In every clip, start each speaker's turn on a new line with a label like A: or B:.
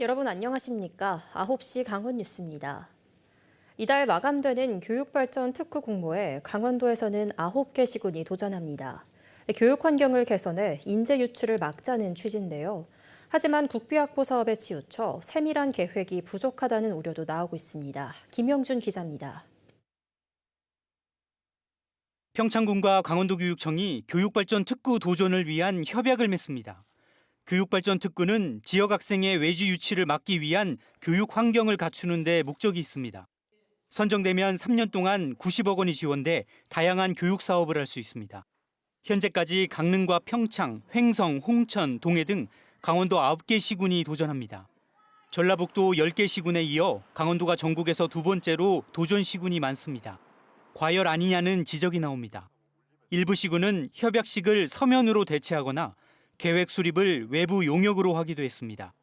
A: 여러분 안녕하십니까? 9시 강원 뉴스입니다. 이달 마감되는 교육발전 특구 공모에 강원도에서는 9개 시군이 도전합니다. 교육 환경을 개선해 인재 유출을 막자는 취지인데요. 하지만 국비 확보 사업에 치우쳐 세밀한 계획이 부족하다는 우려도 나오고 있습니다. 김영준 기자입니다.
B: 평창군과 강원도교육청이 교육발전 특구 도전을 위한 협약을 맺습니다. 교육발전 특구는 지역 학생의 외주 유치를 막기 위한 교육 환경을 갖추는 데 목적이 있습니다. 선정되면 3년 동안 90억 원이 지원돼 다양한 교육 사업을 할 수 있습니다. 현재까지 강릉과 평창, 횡성, 홍천, 동해 등 강원도 9개 시군이 도전합니다. 전라북도 10개 시군에 이어 강원도가 전국에서 두 번째로 도전 시군이 많습니다. 과열 아니냐는 지적이 나옵니다. 일부 시군은 협약식을 서면으로 대체하거나 계획 수립을 외부 용역으로 하기도 했습니다.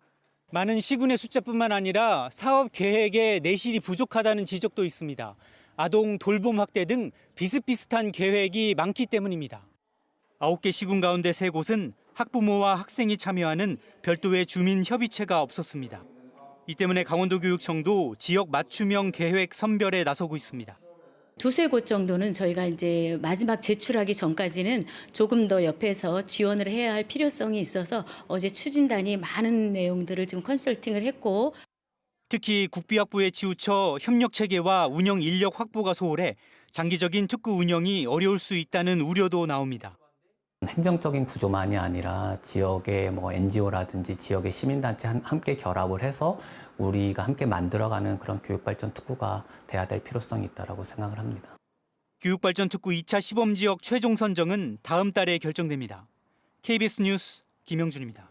B: 많은 시군의 숫자뿐만 아니라 사업 계획에 내실이 부족하다는 지적도 있습니다. 아동 돌봄 확대 등 비슷비슷한 계획이 많기 때문입니다. 9개 시군 가운데 3곳은 학부모와 학생이 참여하는 별도의 주민 협의체가 없었습니다. 이 때문에 강원도교육청도 지역 맞춤형 계획 선별에 나서고 있습니다.
C: 두세 곳 정도는 저희가 이제 마지막 제출하기 전까지는 조금 더 옆에서 지원을 해야 할 필요성이 있어서 어제 추진단이 많은 내용들을 지금 컨설팅을 했고
B: 특히 국비학부에 치우쳐 협력 체계와 운영 인력 확보가 소홀해 장기적인 특구 운영이 어려울 수 있다는 우려도 나옵니다.
D: 행정적인 구조만이 아니라 지역의 뭐 NGO라든지 지역의 시민단체 한- 함께 결합을 해서 우리가 함께 만들어가는 그런 교육발전 특구가 돼야 될 필요성이 있다고 생각을 합니다.
B: 교육발전 특구 2차 시범 지역 최종 선정은 다음 달에 결정됩니다. KBS 뉴스 김영준입니다.